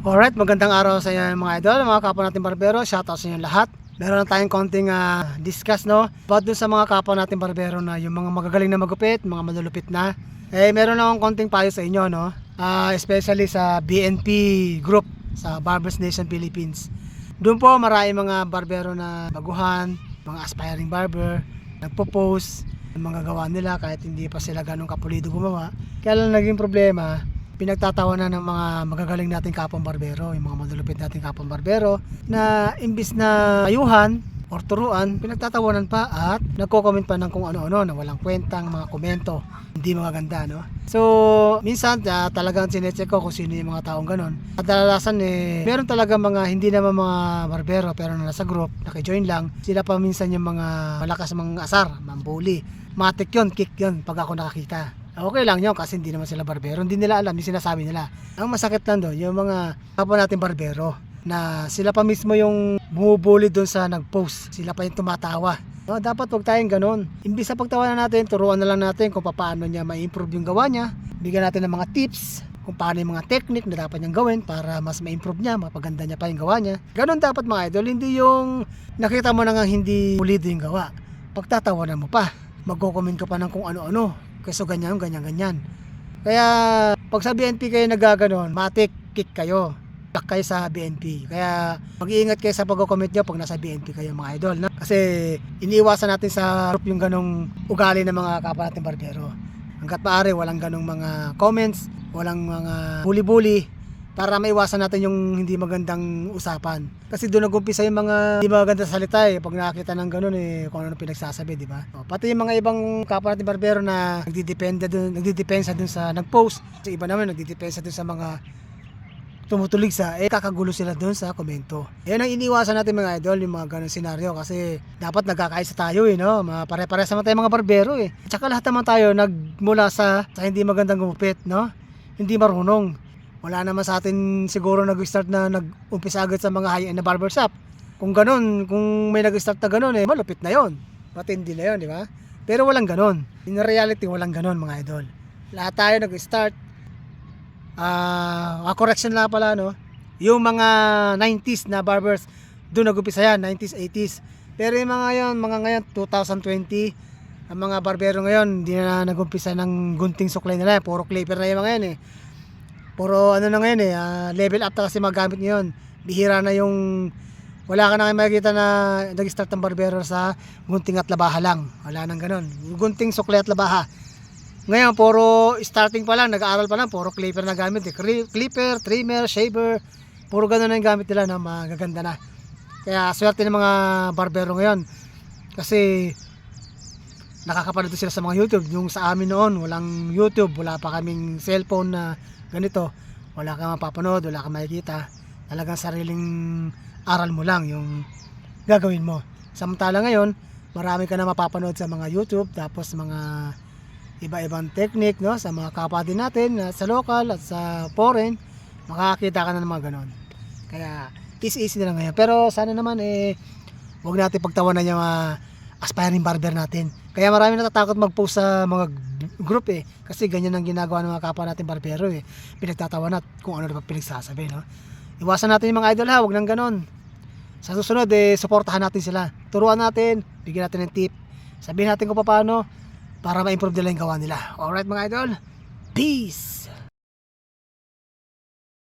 Alright, magandang araw sa inyo mga idol, mga kapwa natin barbero. Shoutout sa inyo lahat. Meron na tayong konting ah, discuss no about dun sa mga kapwa natin barbero na yung mga magagaling na magupit, mga malulupit na. Eh meron na akong konting payo sa inyo no. Ah, especially sa BNP group sa Barbers Nation Philippines. Doon po marami mga barbero na baguhan, mga aspiring barber, nagpo-post ng mga gawa nila kahit hindi pa sila ganun kapulido gumawa. Kaya lang naging problema, pinagtatawanan ng mga magagaling nating kapong barbero, yung mga malulupit nating kapong barbero, na imbis na ayuhan or turuan, pinagtatawanan pa at nagko-comment pa ng kung ano-ano na walang kwentang mga komento. Hindi magaganda, no? So, minsan ah, talagang sinecheck ko kung sino yung mga taong ganon. At dalalasan eh, meron talaga mga hindi naman mga barbero pero na nasa group, naki-join lang. Sila pa minsan yung mga malakas mga asar, mambuli. Matik yun, kick yun pag ako nakakita. Okay lang yun kasi hindi naman sila barbero. Hindi nila alam yung sinasabi nila. Ang masakit lang doon, yung mga kapwa natin barbero na sila pa mismo yung bumubuli doon sa nag-post. Sila pa yung tumatawa. No, dapat wag tayong ganun. Imbis sa pagtawanan natin, turuan na lang natin kung paano niya ma-improve yung gawa niya. Bigyan natin ng mga tips kung paano yung mga technique na dapat niyang gawin para mas ma-improve niya, mapaganda niya pa yung gawa niya. Ganun dapat mga idol, hindi yung nakita mo na nga hindi pulido yung gawa. Pagtatawanan mo pa, magko-comment ka pa ng kung ano-ano. Kasi ganyan, ganyan, ganyan. Kaya pag sa BNP kayo nagaganon, matik kick kayo. Lock kayo sa BNP. Kaya mag-iingat kayo sa pag-comment nyo pag nasa BNP kayo mga idol. Na? Kasi iniiwasan natin sa group yung ganong ugali ng mga kapwa natin barbero. Hanggat maaari, walang ganong mga comments, walang mga bully-bully para maiwasan natin yung hindi magandang usapan. Kasi doon nag-umpisa yung mga hindi magandang salita eh. Pag nakakita ng ganun eh, kung ano pinagsasabi, di ba? O, pati yung mga ibang kapwa natin barbero na nagdidepende dun, nagdidepensa dun sa nag-post. Sa iba naman nagdidepensa dun sa mga tumutulig sa eh kakagulo sila doon sa komento. Yan ang iniwasan natin mga idol, yung mga ganong senaryo kasi dapat nagkakaisa tayo eh, no? Mga pare-pare sa tayo mga barbero eh. Tsaka lahat naman tayo nagmula sa, sa hindi magandang gumupit, no? Hindi marunong. Wala naman sa atin siguro nag-start na nag-umpisa agad sa mga high-end na barbershop. Kung ganun, kung may nag-start na ganun eh, malupit na yon. Matindi na yon, di ba? Pero walang ganun. In reality, walang ganun mga idol. Lahat tayo nag-start Ah, uh, correction lang pala no. Yung mga 90s na barbers, doon nag-umpisa yan, 90s, 80s. Pero yung mga ngayon, mga ngayon 2020, ang mga barbero ngayon, hindi na nag-umpisa ng gunting suklay nila, puro clipper na yung mga yan eh. Puro ano na ngayon eh, ah, level up na kasi magamit ngayon. Bihira na yung wala ka na kayo makikita na nag-start ng barbero sa gunting at labaha lang. Wala nang ganun. Gunting, suklay at labaha. Ngayon, puro starting pa lang, nag-aaral pa lang, puro clipper na gamit. Eh. Cli- Clipper, trimmer, shaver, puro ganun na yung gamit nila na magaganda na. Kaya swerte ng mga barbero ngayon. Kasi nakakapanood sila sa mga YouTube. Yung sa amin noon, walang YouTube, wala pa kaming cellphone na ganito. Wala kang mapapanood, wala kang makikita. Talagang sariling aral mo lang yung gagawin mo. Samantala ngayon, marami ka na mapapanood sa mga YouTube, tapos mga iba-ibang technique no sa mga kapwa din natin na sa local at sa foreign makakita ka na ng mga ganon kaya easy easy na lang ngayon pero sana naman eh wag natin pagtawanan yung mga aspiring barber natin kaya marami natatakot mag-post sa mga group eh. Kasi ganyan ang ginagawa ng mga kapwa natin barbero eh. Pinagtatawanan at kung ano na pinagsasabi no? Iwasan natin yung mga idol ha? Wag nang ganon sa susunod eh suportahan natin sila. Turuan natin. Bigyan natin ng tip. Sabihin natin kung paano para ma-improve nila yung gawa nila. Alright mga idol, peace!